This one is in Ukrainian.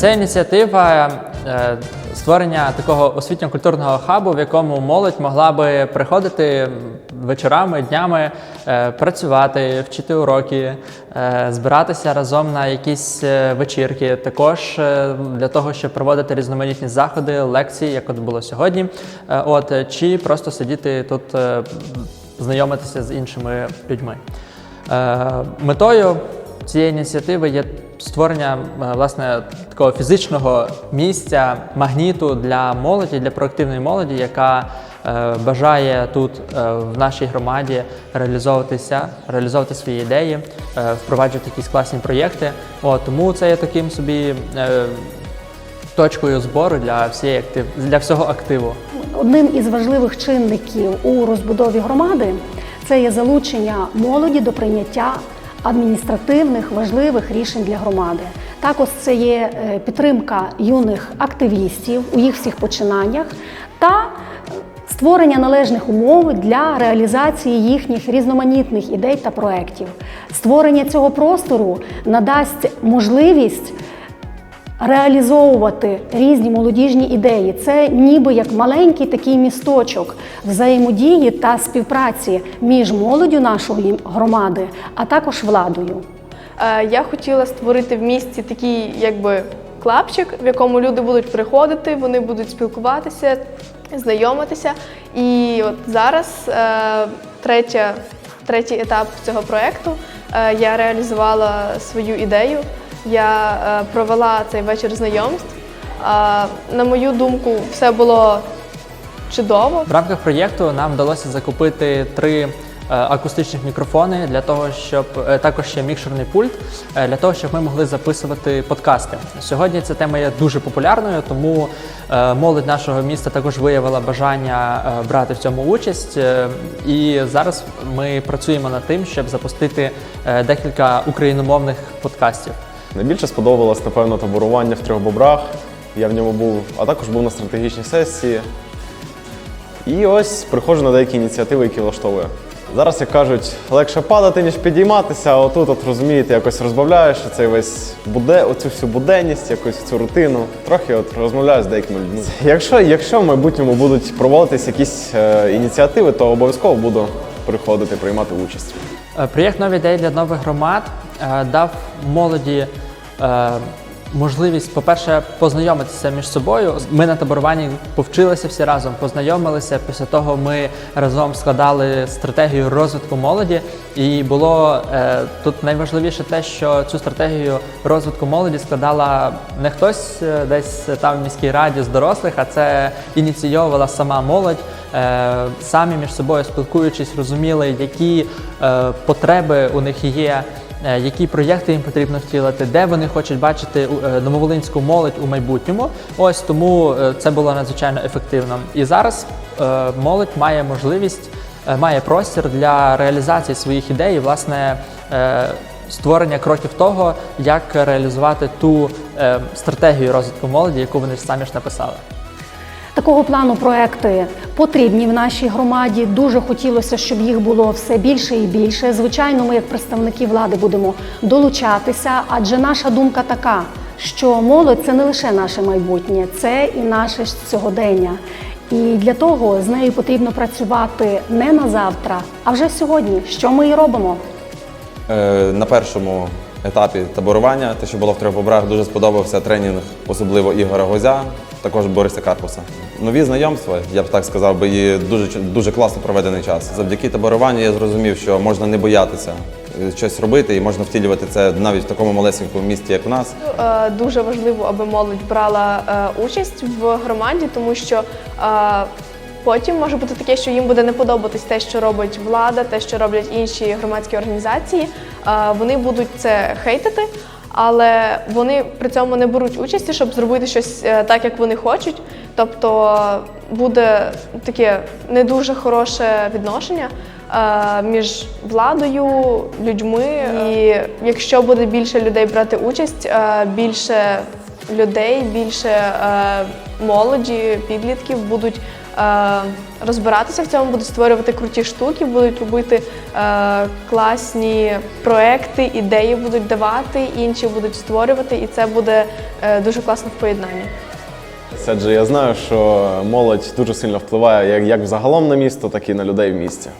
Це ініціатива е, створення такого освітньо-культурного хабу, в якому молодь могла би приходити вечорами, днями, е, працювати, вчити уроки, е, збиратися разом на якісь вечірки. Також для того, щоб проводити різноманітні заходи, лекції, як от було сьогодні. От чи просто сидіти тут, знайомитися з іншими людьми. Метою цієї ініціативи є створення е, власне такого фізичного місця, магніту для молоді, для проактивної молоді, яка е, бажає тут е, в нашій громаді реалізовуватися, реалізовувати свої ідеї, впроваджувати якісь класні проєкти. От, тому це є таким собі точкою збору для всієї актив, для всього активу. Одним із важливих чинників у розбудові громади це є залучення молоді до прийняття адміністративних важливих рішень для громади. Також це є е, підтримка юних активістів у їх всіх починаннях та створення належних умов для реалізації їхніх різноманітних ідей та проєктів. Створення цього простору надасть можливість реалізовувати різні молодіжні ідеї. Це ніби як маленький такий місточок взаємодії та співпраці між молоддю нашої громади, а також владою. Е, Я хотіла створити в місті такий якби клапчик, в якому люди будуть приходити, вони будуть спілкуватися, знайомитися. І от зараз е, третя, третій етап цього проєкту. Е, Я реалізувала свою ідею. Я е, провела цей вечір знайомств. На мою думку, все було чудово. В рамках проєкту нам вдалося закупити три е, акустичних мікрофони для того, щоб е, також ще мікшерний пульт для того, щоб ми могли записувати подкасти. Сьогодні ця тема є дуже популярною, тому молодь нашого міста також виявила бажання брати в цьому участь. І зараз ми працюємо над тим, щоб запустити декілька україномовних подкастів. Найбільше сподобалось, напевно, таборування в трьох бобрах. Я в ньому був, а також був на стратегічній сесії. І ось приходжу на деякі ініціативи, які влаштовую. Зараз, як кажуть, легше падати, ніж підійматися, а отут, от розумієте, якось розбавляєш цей весь буде, оцю всю буденність, якусь цю рутину. Трохи от розмовляю з деякими людьми. Якщо, якщо в майбутньому будуть проводитись якісь е, ініціативи, то обов'язково буду приходити, приймати участь. Е, Проєкт нові ідеї для нових громад дав молоді е, можливість, по-перше, познайомитися між собою. Ми на таборуванні повчилися всі разом, познайомилися. Після того ми разом складали стратегію розвитку молоді. І було е, тут найважливіше те, що цю стратегію розвитку молоді складала не хтось е, десь там в міській раді з дорослих, а це ініційовувала сама молодь. Е, самі між собою спілкуючись, розуміли, які е, потреби у них є, е, які проєкти їм потрібно втілити, де вони хочуть бачити е, нововолинську молодь у майбутньому. Ось тому е, це було надзвичайно ефективно. І зараз е, молодь має можливість, е, має простір для реалізації своїх ідей, власне. е, Створення кроків того, як реалізувати ту е, стратегію розвитку молоді, яку вони самі ж написали. Такого плану проекти потрібні в нашій громаді. Дуже хотілося, щоб їх було все більше і більше. Звичайно, ми, як представники влади, будемо долучатися, адже наша думка така, що молодь це не лише наше майбутнє, це і наше сьогодення. І для того з нею потрібно працювати не на завтра, а вже сьогодні. Що ми і робимо. Е, На першому етапі таборування, те, що було в трьох бобрах, дуже сподобався тренінг, особливо Ігора Гозя, також Бориса Карпуса. Нові знайомства, я б так сказав, би, і дуже, дуже класно проведений час. Завдяки таборуванню я зрозумів, що можна не боятися е, щось робити і можна втілювати це навіть в такому малесенькому місті, як у нас. Е, Дуже важливо, аби молодь брала е, участь в громаді, тому що потім може бути таке, що їм буде не подобатись те, що робить влада, те, що роблять інші громадські організації. Вони будуть це хейтити, але вони при цьому не беруть участі, щоб зробити щось е, так, як вони хочуть. Тобто буде таке не дуже хороше відношення е, між владою, людьми. І якщо буде більше людей брати участь, е, більше людей, більше молоді, підлітків будуть розбиратися в цьому, будуть створювати круті штуки, будуть робити е, класні проекти, ідеї будуть давати, інші будуть створювати, і це буде е, дуже класно в поєднанні. Адже я знаю, що молодь дуже сильно впливає як, як взагалом на місто, так і на людей в місті.